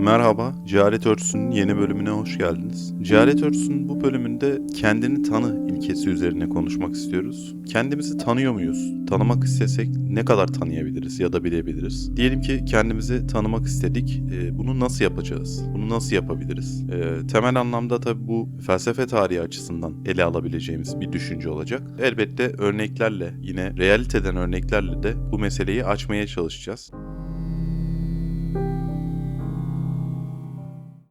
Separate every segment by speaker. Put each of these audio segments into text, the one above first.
Speaker 1: Merhaba, Cehalet Örtüsü'nün yeni bölümüne hoş geldiniz. Cehalet Örtüsü'nün bu bölümünde kendini tanı ilkesi üzerine konuşmak istiyoruz. Kendimizi tanıyor muyuz? Tanımak istesek ne kadar tanıyabiliriz ya da bilebiliriz? Diyelim ki kendimizi tanımak istedik. Ee, Bunu nasıl yapacağız? Bunu nasıl yapabiliriz? Ee, Temel anlamda tabii bu felsefe tarihi açısından ele alabileceğimiz bir düşünce olacak. Elbette örneklerle, yine realiteden örneklerle de bu meseleyi açmaya çalışacağız.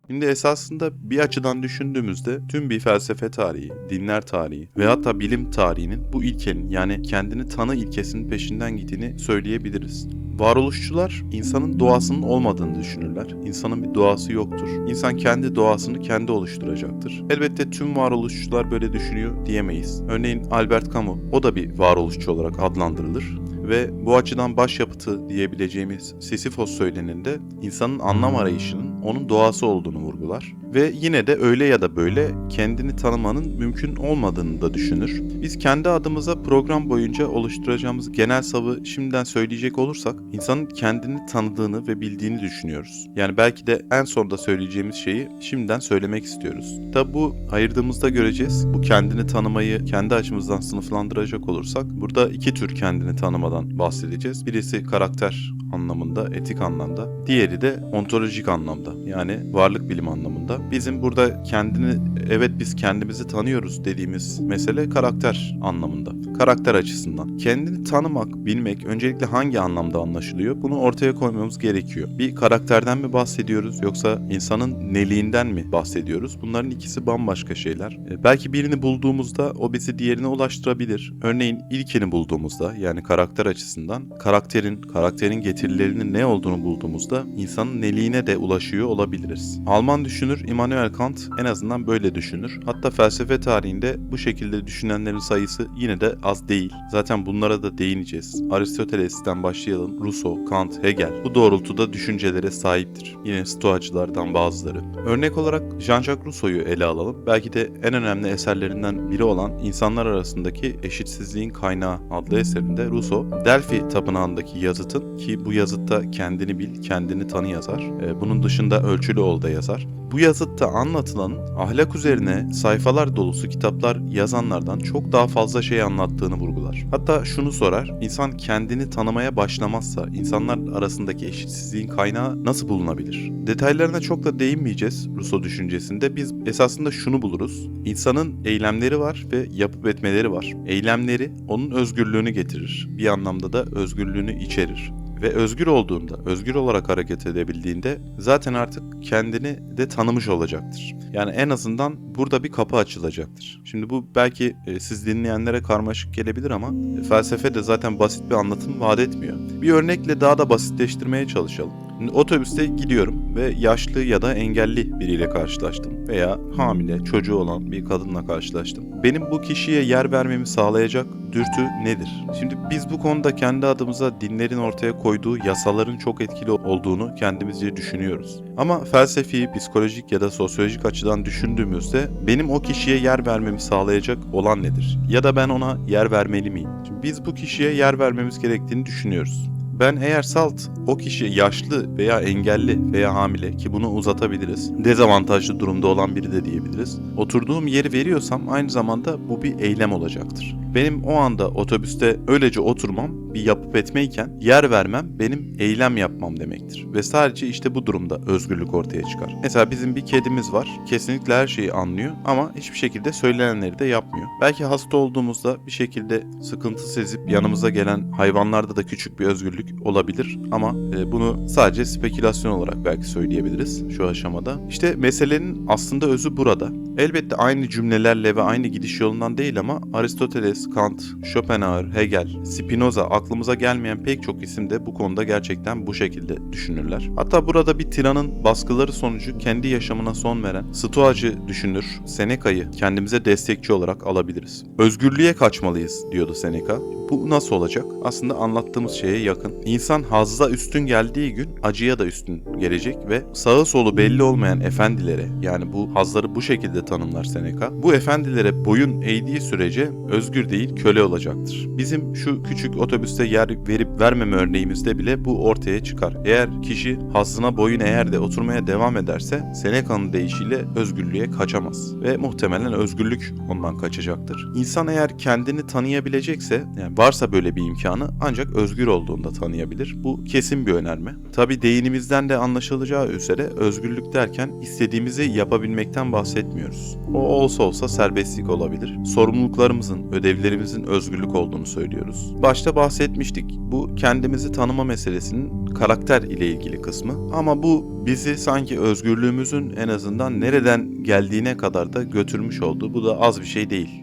Speaker 1: Şimdi esasında bir açıdan düşündüğümüzde tüm bir felsefe tarihi, dinler tarihi ve hatta bilim tarihinin bu ilkenin yani kendini tanı ilkesinin peşinden gittiğini söyleyebiliriz. Varoluşçular insanın doğasının olmadığını düşünürler. İnsanın bir doğası yoktur. İnsan kendi doğasını kendi oluşturacaktır. Elbette tüm varoluşçular böyle düşünüyor diyemeyiz. Örneğin Albert Camus, o da bir varoluşçu olarak adlandırılır ve bu açıdan başyapıtı diyebileceğimiz Sisyphos söyleninde insanın anlam arayışının onun doğası olduğunu vurgular. Ve yine de öyle ya da böyle kendini tanımanın mümkün olmadığını da düşünür. Biz kendi adımıza program boyunca oluşturacağımız genel savı şimdiden söyleyecek olursak insanın kendini tanıdığını ve bildiğini düşünüyoruz. Yani belki de en sonda söyleyeceğimiz şeyi şimdiden söylemek istiyoruz. Tabi bu ayırdığımızda göreceğiz. Bu kendini tanımayı kendi açımızdan sınıflandıracak olursak burada iki tür kendini tanımadan bahsedeceğiz. Birisi karakter anlamında, etik anlamda. Diğeri de ontolojik anlamda yani varlık bilim anlamında. Bizim burada kendini evet biz kendimizi tanıyoruz dediğimiz mesele karakter anlamında. Karakter açısından. Kendini tanımak, bilmek öncelikle hangi anlamda anlaşılıyor? Bunu ortaya koymamız gerekiyor. Bir karakterden mi bahsediyoruz yoksa insanın neliğinden mi bahsediyoruz? Bunların ikisi bambaşka şeyler. E, belki birini bulduğumuzda o bizi diğerine ulaştırabilir. Örneğin ilkini bulduğumuzda yani karakter açısından karakterin, karakterin getirilerinin ne olduğunu bulduğumuzda insanın neliğine de ulaşıyor olabiliriz. Alman düşünür Immanuel Kant en azından böyle düşünür. Hatta felsefe tarihinde bu şekilde düşünenlerin sayısı yine de az değil. Zaten bunlara da değineceğiz. Aristoteles'ten başlayalım. Rousseau, Kant, Hegel bu doğrultuda düşüncelere sahiptir. Yine Stoacılardan bazıları. Örnek olarak Jean-Jacques Rousseau'yu ele alalım. Belki de en önemli eserlerinden biri olan İnsanlar Arasındaki Eşitsizliğin Kaynağı adlı eserinde Rousseau, Delphi tapınağındaki yazıtın ki bu yazıtta kendini bil, kendini tanı yazar. Ee, Bunun dışında ölçülü ol da yazar. Bu yazıtta anlatılan ahlak üzerine sayfalar dolusu kitaplar yazanlardan çok daha fazla şey anlattığını vurgular. Hatta şunu sorar, insan kendini tanımaya başlamazsa insanlar arasındaki eşitsizliğin kaynağı nasıl bulunabilir? Detaylarına çok da değinmeyeceğiz Rousseau düşüncesinde. Biz esasında şunu buluruz. İnsanın eylemleri var ve yapıp etmeleri var. Eylemleri onun özgürlüğünü getirir. Bir anlamda da özgürlüğünü içerir ve özgür olduğunda, özgür olarak hareket edebildiğinde zaten artık kendini de tanımış olacaktır. Yani en azından burada bir kapı açılacaktır. Şimdi bu belki e, siz dinleyenlere karmaşık gelebilir ama e, felsefe de zaten basit bir anlatım vaat etmiyor. Bir örnekle daha da basitleştirmeye çalışalım. Otobüste gidiyorum ve yaşlı ya da engelli biriyle karşılaştım veya hamile, çocuğu olan bir kadınla karşılaştım. Benim bu kişiye yer vermemi sağlayacak dürtü nedir? Şimdi biz bu konuda kendi adımıza dinlerin ortaya koyduğu yasaların çok etkili olduğunu kendimizce düşünüyoruz. Ama felsefi, psikolojik ya da sosyolojik açıdan düşündüğümüzde benim o kişiye yer vermemi sağlayacak olan nedir? Ya da ben ona yer vermeli miyim? Şimdi biz bu kişiye yer vermemiz gerektiğini düşünüyoruz. Ben eğer salt o kişi yaşlı veya engelli veya hamile ki bunu uzatabiliriz. Dezavantajlı durumda olan biri de diyebiliriz. Oturduğum yeri veriyorsam aynı zamanda bu bir eylem olacaktır. Benim o anda otobüste öylece oturmam bir yapıp etmeyken yer vermem benim eylem yapmam demektir. Ve sadece işte bu durumda özgürlük ortaya çıkar. Mesela bizim bir kedimiz var. Kesinlikle her şeyi anlıyor ama hiçbir şekilde söylenenleri de yapmıyor. Belki hasta olduğumuzda bir şekilde sıkıntı sezip yanımıza gelen hayvanlarda da küçük bir özgürlük olabilir ama e, bunu sadece spekülasyon olarak belki söyleyebiliriz şu aşamada. İşte meselenin aslında özü burada. Elbette aynı cümlelerle ve aynı gidiş yolundan değil ama Aristoteles, Kant, Schopenhauer, Hegel, Spinoza aklımıza gelmeyen pek çok isim de bu konuda gerçekten bu şekilde düşünürler. Hatta burada bir tiranın baskıları sonucu kendi yaşamına son veren Stoacı düşünür Seneca'yı kendimize destekçi olarak alabiliriz. Özgürlüğe kaçmalıyız diyordu Seneca. Bu nasıl olacak? Aslında anlattığımız şeye yakın. İnsan hazza üstün geldiği gün acıya da üstün gelecek ve sağı solu belli olmayan efendilere yani bu hazları bu şekilde tanımlar Seneca. Bu efendilere boyun eğdiği sürece özgür değil köle olacaktır. Bizim şu küçük otobüste yer verip vermeme örneğimizde bile bu ortaya çıkar. Eğer kişi hazzına boyun eğer de oturmaya devam ederse Seneca'nın deyişiyle özgürlüğe kaçamaz ve muhtemelen özgürlük ondan kaçacaktır. İnsan eğer kendini tanıyabilecekse yani varsa böyle bir imkanı ancak özgür olduğunda tanıyabilir. Bu kesin bir önerme. Tabi değinimizden de anlaşılacağı üzere özgürlük derken istediğimizi yapabilmekten bahsetmiyoruz. O olsa olsa serbestlik olabilir. Sorumluluklarımızın, ödevlerimizin özgürlük olduğunu söylüyoruz. Başta bahsetmiştik. Bu kendimizi tanıma meselesinin karakter ile ilgili kısmı. Ama bu bizi sanki özgürlüğümüzün en azından nereden geldiğine kadar da götürmüş oldu. Bu da az bir şey değil.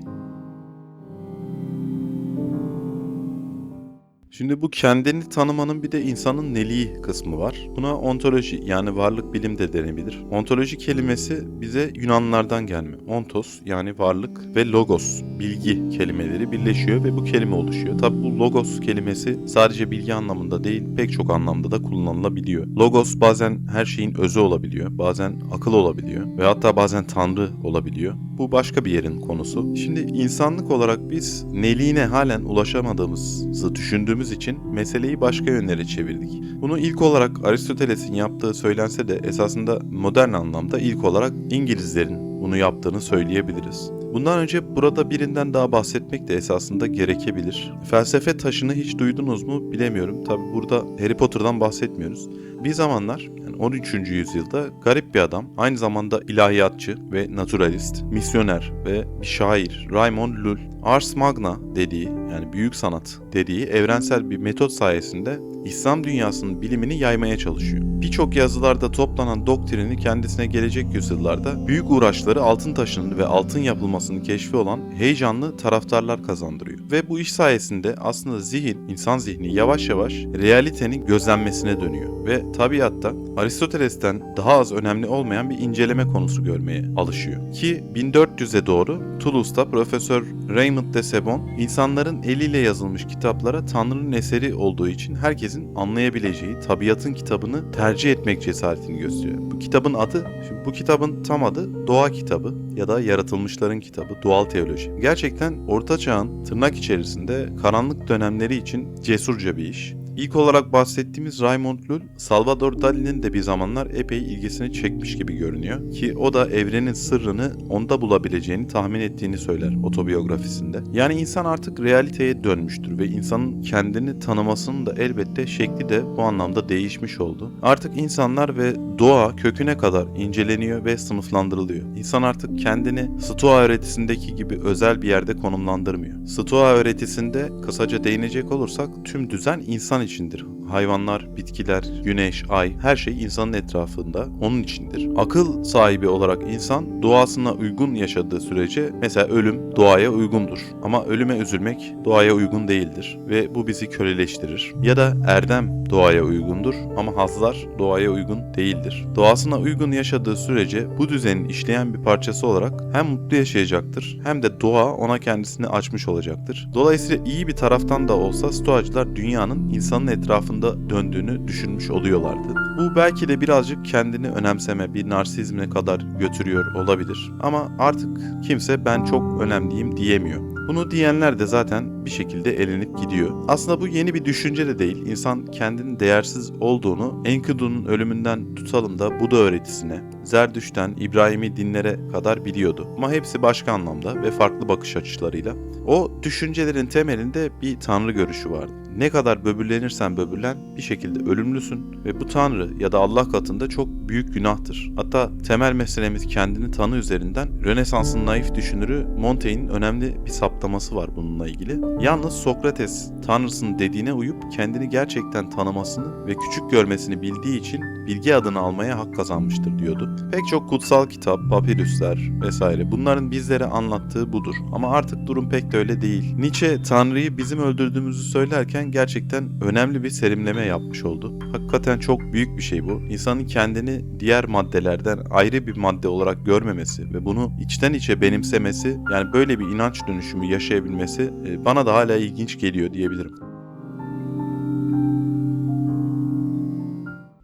Speaker 1: Şimdi bu kendini tanımanın bir de insanın neliği kısmı var. Buna ontoloji yani varlık bilim de denebilir. Ontoloji kelimesi bize Yunanlardan gelme. Ontos yani varlık ve logos bilgi kelimeleri birleşiyor ve bu kelime oluşuyor. Tabi bu logos kelimesi sadece bilgi anlamında değil pek çok anlamda da kullanılabiliyor. Logos bazen her şeyin özü olabiliyor. Bazen akıl olabiliyor ve hatta bazen tanrı olabiliyor. Bu başka bir yerin konusu. Şimdi insanlık olarak biz neliğine halen ulaşamadığımızı düşündüğümüz için meseleyi başka yönlere çevirdik. Bunu ilk olarak Aristoteles'in yaptığı söylense de esasında modern anlamda ilk olarak İngilizlerin bunu yaptığını söyleyebiliriz. Bundan önce burada birinden daha bahsetmek de esasında gerekebilir. Felsefe taşını hiç duydunuz mu bilemiyorum. Tabi burada Harry Potter'dan bahsetmiyoruz. Bir zamanlar 13. yüzyılda garip bir adam, aynı zamanda ilahiyatçı ve naturalist, misyoner ve bir şair Raymond Lull, Ars Magna dediği yani büyük sanat dediği evrensel bir metot sayesinde İslam dünyasının bilimini yaymaya çalışıyor. Birçok yazılarda toplanan doktrini kendisine gelecek yüzyıllarda büyük uğraşları altın taşının ve altın yapılmasının keşfi olan heyecanlı taraftarlar kazandırıyor. Ve bu iş sayesinde aslında zihin, insan zihni yavaş yavaş realitenin gözlenmesine dönüyor. Ve tabiatta Aristoteles'ten daha az önemli olmayan bir inceleme konusu görmeye alışıyor. Ki 1400'e doğru Toulouse'da Profesör Raymond de Sebon insanların eliyle yazılmış kitaplara Tanrı'nın eseri olduğu için herkesin anlayabileceği tabiatın kitabını tercih etmek cesaretini gösteriyor. Bu kitabın adı, şimdi bu kitabın tam adı Doğa Kitabı ya da Yaratılmışların Kitabı, Doğal Teoloji. Gerçekten Orta Çağ'ın tırnak içerisinde karanlık dönemleri için cesurca bir iş. İlk olarak bahsettiğimiz Raymond Lull, Salvador Dali'nin de bir zamanlar epey ilgisini çekmiş gibi görünüyor ki o da evrenin sırrını onda bulabileceğini tahmin ettiğini söyler otobiyografisinde. Yani insan artık realiteye dönmüştür ve insanın kendini tanımasının da elbette şekli de bu anlamda değişmiş oldu. Artık insanlar ve doğa köküne kadar inceleniyor ve sınıflandırılıyor. İnsan artık kendini Stoa öğretisindeki gibi özel bir yerde konumlandırmıyor. Stoa öğretisinde kısaca değinecek olursak tüm düzen insan içindir. Hayvanlar, bitkiler, güneş, ay her şey insanın etrafında onun içindir. Akıl sahibi olarak insan doğasına uygun yaşadığı sürece mesela ölüm doğaya uygundur. Ama ölüme üzülmek doğaya uygun değildir ve bu bizi köleleştirir. Ya da erdem doğaya uygundur ama hazlar doğaya uygun değildir. Doğasına uygun yaşadığı sürece bu düzenin işleyen bir parçası olarak hem mutlu yaşayacaktır hem de doğa ona kendisini açmış olacaktır. Dolayısıyla iyi bir taraftan da olsa stoacılar dünyanın insanın etrafında döndüğünü düşünmüş oluyorlardı. Bu belki de birazcık kendini önemseme, bir narsizmine kadar götürüyor olabilir. Ama artık kimse ben çok önemliyim diyemiyor. Bunu diyenler de zaten bir şekilde elenip gidiyor. Aslında bu yeni bir düşünce de değil. İnsan kendinin değersiz olduğunu Enkidu'nun ölümünden tutalım da Buda öğretisine, Zerdüş'ten İbrahimi dinlere kadar biliyordu. Ama hepsi başka anlamda ve farklı bakış açılarıyla. O düşüncelerin temelinde bir tanrı görüşü vardı. Ne kadar böbürlenirsen böbürlen bir şekilde ölümlüsün ve bu tanrı ya da Allah katında çok büyük günahtır. Hatta temel meselemiz kendini tanı üzerinden Rönesans'ın naif düşünürü Montaigne'in önemli bir saptaması var bununla ilgili. Yalnız Sokrates tanrısının dediğine uyup kendini gerçekten tanımasını ve küçük görmesini bildiği için bilgi adını almaya hak kazanmıştır diyordu. Pek çok kutsal kitap, papirüsler vesaire bunların bizlere anlattığı budur. Ama artık durum pek de öyle değil. Nietzsche Tanrı'yı bizim öldürdüğümüzü söylerken gerçekten önemli bir serimleme yapmış oldu. Hakikaten çok büyük bir şey bu. İnsanın kendini diğer maddelerden ayrı bir madde olarak görmemesi ve bunu içten içe benimsemesi yani böyle bir inanç dönüşümü yaşayabilmesi e, bana da hala ilginç geliyor diyebilirim.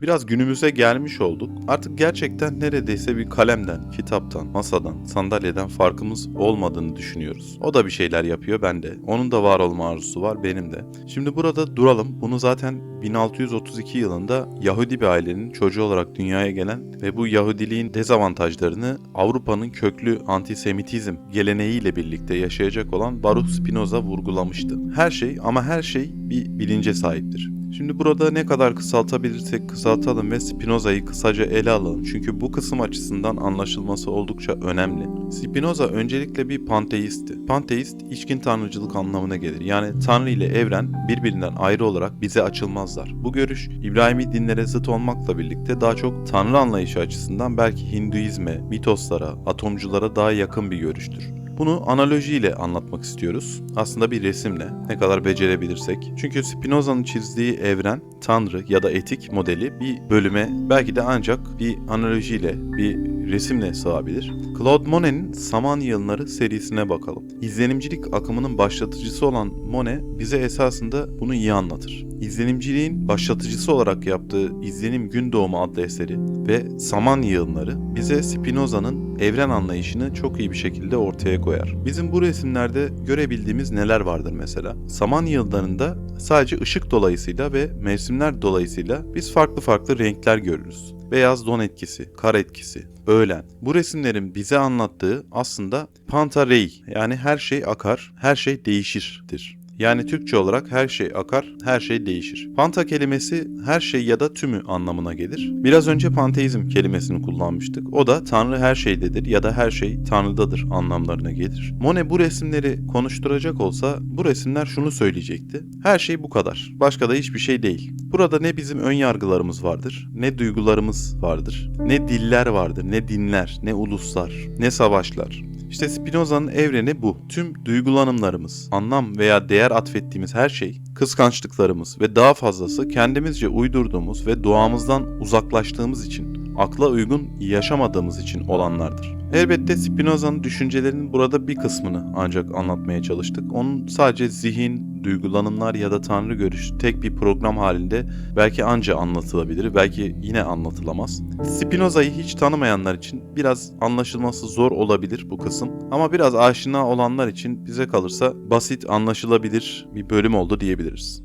Speaker 1: Biraz günümüze gelmiş olduk. Artık gerçekten neredeyse bir kalemden, kitaptan, masadan, sandalyeden farkımız olmadığını düşünüyoruz. O da bir şeyler yapıyor ben de. Onun da var olma arzusu var benim de. Şimdi burada duralım. Bunu zaten 1632 yılında Yahudi bir ailenin çocuğu olarak dünyaya gelen ve bu Yahudiliğin dezavantajlarını Avrupa'nın köklü antisemitizm geleneğiyle birlikte yaşayacak olan Baruch Spinoza vurgulamıştı. Her şey ama her şey bir bilince sahiptir. Şimdi burada ne kadar kısaltabilirsek kısaltalım ve Spinoza'yı kısaca ele alalım. Çünkü bu kısım açısından anlaşılması oldukça önemli. Spinoza öncelikle bir panteistti. Panteist içkin tanrıcılık anlamına gelir. Yani tanrı ile evren birbirinden ayrı olarak bize açılmazlar. Bu görüş İbrahimi dinlere zıt olmakla birlikte daha çok tanrı anlayışı açısından belki Hinduizme, mitoslara, atomculara daha yakın bir görüştür. Bunu analojiyle anlatmak istiyoruz. Aslında bir resimle ne kadar becerebilirsek. Çünkü Spinoza'nın çizdiği evren, tanrı ya da etik modeli bir bölüme belki de ancak bir analojiyle, bir resimle sığabilir. Claude Monet'in Saman Yılları serisine bakalım. İzlenimcilik akımının başlatıcısı olan Monet bize esasında bunu iyi anlatır. İzlenimciliğin başlatıcısı olarak yaptığı İzlenim Gün Doğumu adlı eseri ve Saman Yığınları bize Spinoza'nın evren anlayışını çok iyi bir şekilde ortaya koyar. Bizim bu resimlerde görebildiğimiz neler vardır mesela? Saman yıllarında sadece ışık dolayısıyla ve mevsimler dolayısıyla biz farklı farklı renkler görürüz. Beyaz don etkisi, kar etkisi, öğlen. Bu resimlerin bize anlattığı aslında pantarei yani her şey akar, her şey değişirdir. Yani Türkçe olarak her şey akar, her şey değişir. Panta kelimesi her şey ya da tümü anlamına gelir. Biraz önce panteizm kelimesini kullanmıştık. O da Tanrı her şeydedir ya da her şey Tanrı'dadır anlamlarına gelir. Monet bu resimleri konuşturacak olsa bu resimler şunu söyleyecekti. Her şey bu kadar. Başka da hiçbir şey değil. Burada ne bizim ön yargılarımız vardır, ne duygularımız vardır, ne diller vardır, ne dinler, ne uluslar, ne savaşlar. İşte Spinoza'nın evreni bu. Tüm duygulanımlarımız, anlam veya değer atfettiğimiz her şey, kıskançlıklarımız ve daha fazlası kendimizce uydurduğumuz ve doğamızdan uzaklaştığımız için, akla uygun yaşamadığımız için olanlardır. Elbette Spinoza'nın düşüncelerinin burada bir kısmını ancak anlatmaya çalıştık. Onun sadece zihin, duygulanımlar ya da tanrı görüşü tek bir program halinde belki anca anlatılabilir, belki yine anlatılamaz. Spinoza'yı hiç tanımayanlar için biraz anlaşılması zor olabilir bu kısım. Ama biraz aşina olanlar için bize kalırsa basit, anlaşılabilir bir bölüm oldu diyebiliriz.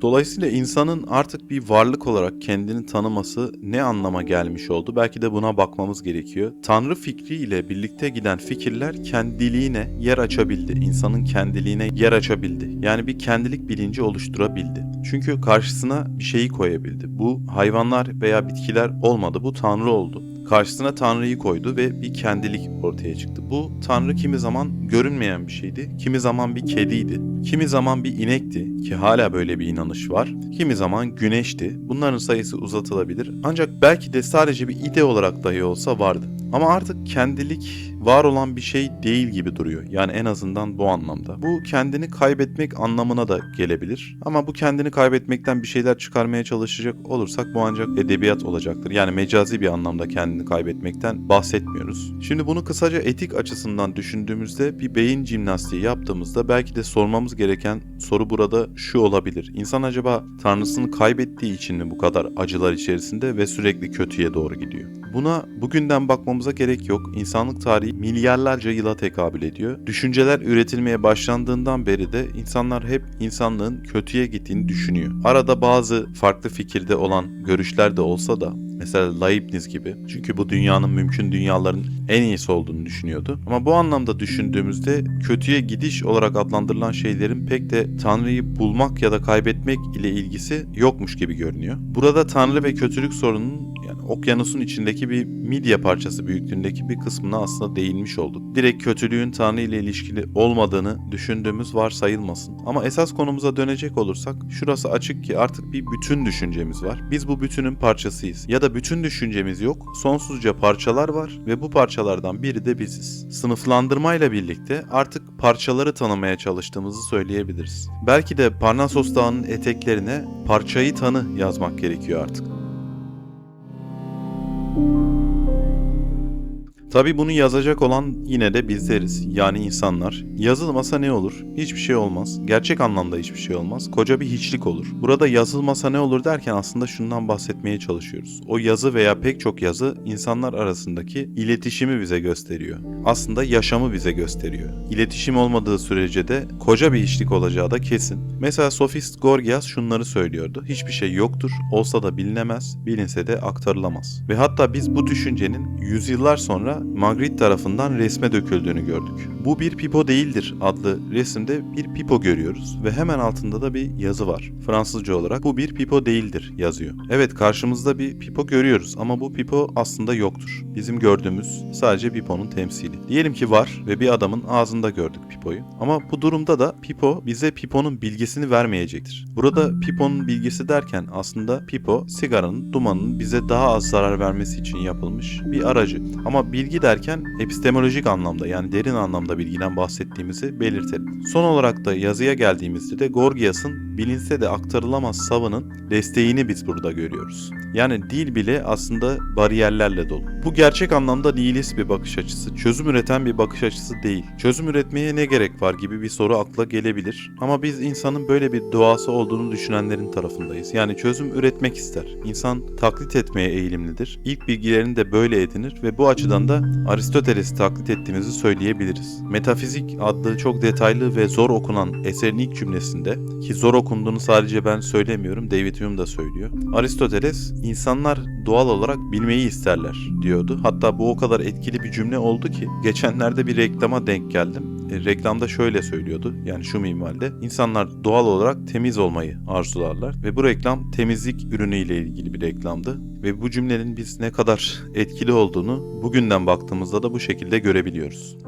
Speaker 1: Dolayısıyla insanın artık bir varlık olarak kendini tanıması ne anlama gelmiş oldu? Belki de buna bakmamız gerekiyor. Tanrı fikri ile birlikte giden fikirler kendiliğine yer açabildi. İnsanın kendiliğine yer açabildi. Yani bir kendilik bilinci oluşturabildi. Çünkü karşısına bir şeyi koyabildi. Bu hayvanlar veya bitkiler olmadı. Bu Tanrı oldu. Karşısına Tanrı'yı koydu ve bir kendilik ortaya çıktı. Bu Tanrı kimi zaman görünmeyen bir şeydi, kimi zaman bir kediydi, kimi zaman bir inekti ki hala böyle bir inanış var. Kimi zaman güneşti. Bunların sayısı uzatılabilir. Ancak belki de sadece bir ide olarak dahi olsa vardı. Ama artık kendilik var olan bir şey değil gibi duruyor. Yani en azından bu anlamda. Bu kendini kaybetmek anlamına da gelebilir. Ama bu kendini kaybetmekten bir şeyler çıkarmaya çalışacak olursak bu ancak edebiyat olacaktır. Yani mecazi bir anlamda kendini kaybetmekten bahsetmiyoruz. Şimdi bunu kısaca etik açısından düşündüğümüzde bir beyin jimnastiği yaptığımızda belki de sormamız gereken soru burada şu olabilir. İnsan acaba tanrısını kaybettiği için mi bu kadar acılar içerisinde ve sürekli kötüye doğru gidiyor? Buna bugünden bakmamıza gerek yok. İnsanlık tarihi milyarlarca yıla tekabül ediyor. Düşünceler üretilmeye başlandığından beri de insanlar hep insanlığın kötüye gittiğini düşünüyor. Arada bazı farklı fikirde olan görüşler de olsa da Mesela Leibniz gibi. Çünkü bu dünyanın mümkün dünyaların en iyisi olduğunu düşünüyordu. Ama bu anlamda düşündüğümüzde kötüye gidiş olarak adlandırılan şeylerin pek de Tanrı'yı bulmak ya da kaybetmek ile ilgisi yokmuş gibi görünüyor. Burada Tanrı ve kötülük sorununun okyanusun içindeki bir midye parçası büyüklüğündeki bir kısmına aslında değinmiş olduk. Direkt kötülüğün Tanrı ile ilişkili olmadığını düşündüğümüz varsayılmasın. Ama esas konumuza dönecek olursak şurası açık ki artık bir bütün düşüncemiz var. Biz bu bütünün parçasıyız. Ya da bütün düşüncemiz yok. Sonsuzca parçalar var ve bu parçalardan biri de biziz. Sınıflandırmayla birlikte artık parçaları tanımaya çalıştığımızı söyleyebiliriz. Belki de Parnassos Dağı'nın eteklerine parçayı tanı yazmak gerekiyor artık. Thank you. Tabi bunu yazacak olan yine de bizleriz. Yani insanlar. Yazılmasa ne olur? Hiçbir şey olmaz. Gerçek anlamda hiçbir şey olmaz. Koca bir hiçlik olur. Burada yazılmasa ne olur derken aslında şundan bahsetmeye çalışıyoruz. O yazı veya pek çok yazı insanlar arasındaki iletişimi bize gösteriyor. Aslında yaşamı bize gösteriyor. İletişim olmadığı sürece de koca bir hiçlik olacağı da kesin. Mesela sofist Gorgias şunları söylüyordu. Hiçbir şey yoktur, olsa da bilinemez, bilinse de aktarılamaz. Ve hatta biz bu düşüncenin yüzyıllar sonra Magritte tarafından resme döküldüğünü gördük. Bu bir pipo değildir adlı resimde bir pipo görüyoruz ve hemen altında da bir yazı var. Fransızca olarak bu bir pipo değildir yazıyor. Evet karşımızda bir pipo görüyoruz ama bu pipo aslında yoktur. Bizim gördüğümüz sadece piponun temsili. Diyelim ki var ve bir adamın ağzında gördük pipoyu. Ama bu durumda da pipo bize piponun bilgisini vermeyecektir. Burada piponun bilgisi derken aslında pipo sigaranın dumanının bize daha az zarar vermesi için yapılmış bir aracı. Ama bilgi derken epistemolojik anlamda yani derin anlamda bilgiden bahsettiğimizi belirtelim. Son olarak da yazıya geldiğimizde de Gorgias'ın bilinse de aktarılamaz savının desteğini biz burada görüyoruz. Yani dil bile aslında bariyerlerle dolu. Bu gerçek anlamda nihilist bir bakış açısı, çözüm üreten bir bakış açısı değil. Çözüm üretmeye ne gerek var gibi bir soru akla gelebilir. Ama biz insanın böyle bir doğası olduğunu düşünenlerin tarafındayız. Yani çözüm üretmek ister. İnsan taklit etmeye eğilimlidir. İlk bilgilerini de böyle edinir ve bu açıdan da Aristoteles'i taklit ettiğimizi söyleyebiliriz. Metafizik adlı çok detaylı ve zor okunan eserin ilk cümlesinde ki zor okunduğunu sadece ben söylemiyorum David Hume da söylüyor. Aristoteles insanlar doğal olarak bilmeyi isterler diyordu. Hatta bu o kadar etkili bir cümle oldu ki geçenlerde bir reklama denk geldim. E, reklamda şöyle söylüyordu yani şu minvalde insanlar doğal olarak temiz olmayı arzularlar ve bu reklam temizlik ürünüyle ilgili bir reklamdı ve bu cümlenin biz ne kadar etkili olduğunu bugünden baktığımızda da bu şekilde görebiliyoruz.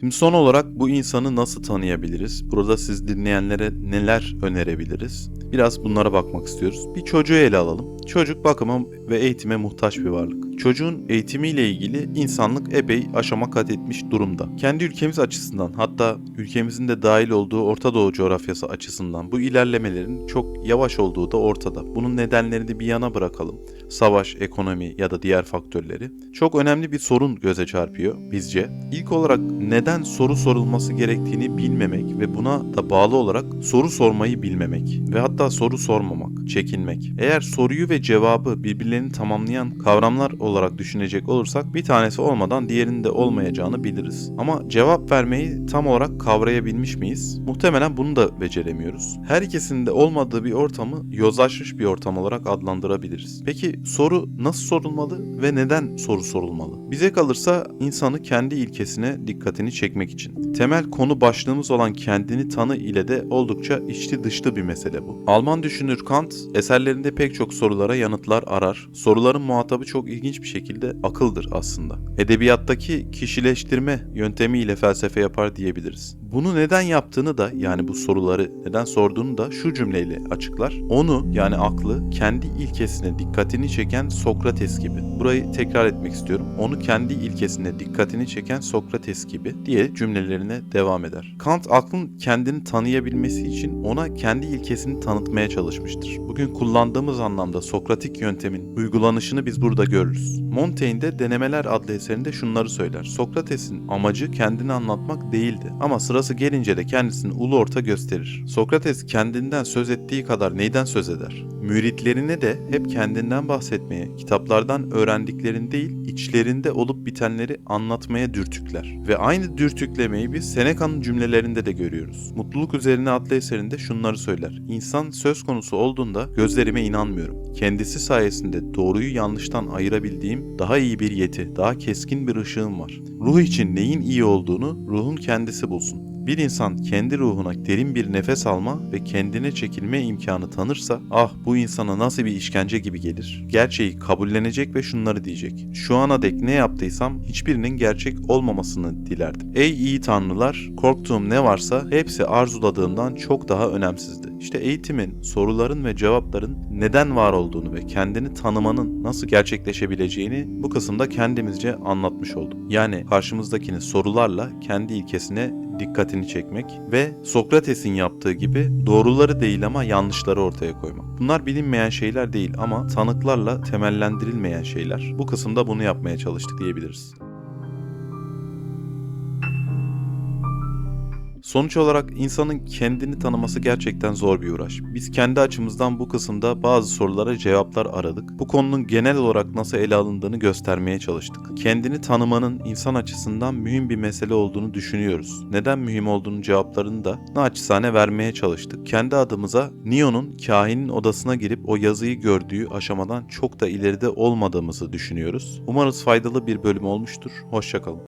Speaker 1: Şimdi son olarak bu insanı nasıl tanıyabiliriz? Burada siz dinleyenlere neler önerebiliriz? Biraz bunlara bakmak istiyoruz. Bir çocuğu ele alalım. Çocuk bakıma ve eğitime muhtaç bir varlık. Çocuğun eğitimiyle ilgili insanlık epey aşama kat etmiş durumda. Kendi ülkemiz açısından hatta ülkemizin de dahil olduğu Orta Doğu coğrafyası açısından bu ilerlemelerin çok yavaş olduğu da ortada. Bunun nedenlerini bir yana bırakalım. Savaş, ekonomi ya da diğer faktörleri. Çok önemli bir sorun göze çarpıyor bizce. İlk olarak neden soru sorulması gerektiğini bilmemek ve buna da bağlı olarak soru sormayı bilmemek ve hatta soru sormamak, çekinmek. Eğer soruyu ve cevabı birbirlerini tamamlayan kavramlar olarak düşünecek olursak bir tanesi olmadan diğerinin de olmayacağını biliriz. Ama cevap vermeyi tam olarak kavrayabilmiş miyiz? Muhtemelen bunu da beceremiyoruz. Her ikisinin de olmadığı bir ortamı yozlaşmış bir ortam olarak adlandırabiliriz. Peki soru nasıl sorulmalı ve neden soru sorulmalı? Bize kalırsa insanı kendi ilkesine dikkatini çekmek için. Temel konu başlığımız olan kendini tanı ile de oldukça içli dışlı bir mesele bu. Alman düşünür Kant eserlerinde pek çok sorulara yanıtlar arar. Soruların muhatabı çok ilginç bir şekilde akıldır aslında. Edebiyattaki kişileştirme yöntemiyle felsefe yapar diyebiliriz. Bunu neden yaptığını da yani bu soruları neden sorduğunu da şu cümleyle açıklar. Onu yani aklı kendi ilkesine dikkatini çeken Sokrates gibi. Burayı tekrar etmek istiyorum. Onu kendi ilkesine dikkatini çeken Sokrates gibi diye cümlelerine devam eder. Kant aklın kendini tanıyabilmesi için ona kendi ilkesini tanıtmaya çalışmıştır. Bugün kullandığımız anlamda Sokratik yöntemin uygulanışını biz burada görürüz. Montaigne Denemeler adlı eserinde şunları söyler. Sokrates'in amacı kendini anlatmak değildi ama sırası gelince de kendisini ulu orta gösterir. Sokrates kendinden söz ettiği kadar neyden söz eder? Müritlerine de hep kendinden bahsetmeye, kitaplardan öğrendiklerini değil, içlerinde olup bitenleri anlatmaya dürtükler. Ve aynı dürtüklemeyi biz Seneca'nın cümlelerinde de görüyoruz. Mutluluk Üzerine adlı eserinde şunları söyler. İnsan söz konusu olduğunda gözlerime inanmıyorum. Kendisi sayesinde doğruyu yanlıştan ayırabildiğim daha iyi bir yeti, daha keskin bir ışığım var. Ruh için neyin iyi olduğunu ruhun kendisi bulsun. Bir insan kendi ruhuna derin bir nefes alma ve kendine çekilme imkanı tanırsa ah bu insana nasıl bir işkence gibi gelir. Gerçeği kabullenecek ve şunları diyecek. Şu ana dek ne yaptıysam hiçbirinin gerçek olmamasını dilerdim. Ey iyi tanrılar korktuğum ne varsa hepsi arzuladığımdan çok daha önemsizdi. İşte eğitimin, soruların ve cevapların neden var olduğunu ve kendini tanımanın nasıl gerçekleşebileceğini bu kısımda kendimizce anlatmış oldum. Yani karşımızdakini sorularla kendi ilkesine dikkatini çekmek ve Sokrates'in yaptığı gibi doğruları değil ama yanlışları ortaya koymak. Bunlar bilinmeyen şeyler değil ama tanıklarla temellendirilmeyen şeyler. Bu kısımda bunu yapmaya çalıştık diyebiliriz. Sonuç olarak insanın kendini tanıması gerçekten zor bir uğraş. Biz kendi açımızdan bu kısımda bazı sorulara cevaplar aradık. Bu konunun genel olarak nasıl ele alındığını göstermeye çalıştık. Kendini tanımanın insan açısından mühim bir mesele olduğunu düşünüyoruz. Neden mühim olduğunu cevaplarını da naçizane vermeye çalıştık. Kendi adımıza Neo'nun kahinin odasına girip o yazıyı gördüğü aşamadan çok da ileride olmadığımızı düşünüyoruz. Umarız faydalı bir bölüm olmuştur. Hoşçakalın.